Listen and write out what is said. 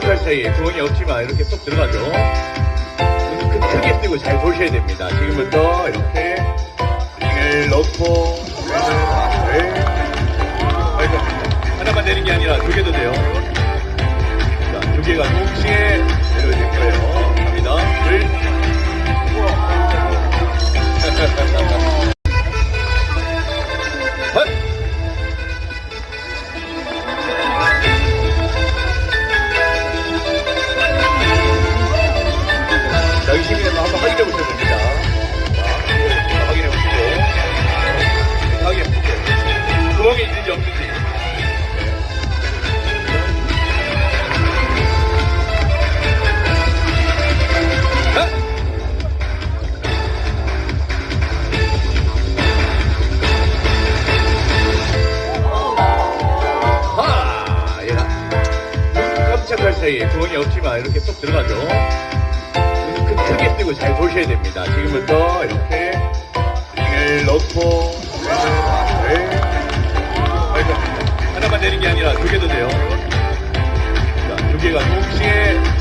사이에 구멍이 없지만 이렇게 쏙 들어가죠. 눈 크게 뜨고 잘 보셔야 됩니다. 지금부터 이렇게 링을 넣고 하나만 내는 게 아니라 두 개도 돼요. 자, 두 개가 동시에 사이에 구멍이 없지만 이렇게 쏙 들어가죠. 눈 크게 뜨고 잘 보셔야 됩니다. 지금부터 이렇게 링을 넣고 네. 하나만 내는 게 아니라 두 개도 돼요. 자, 두 개가 동시에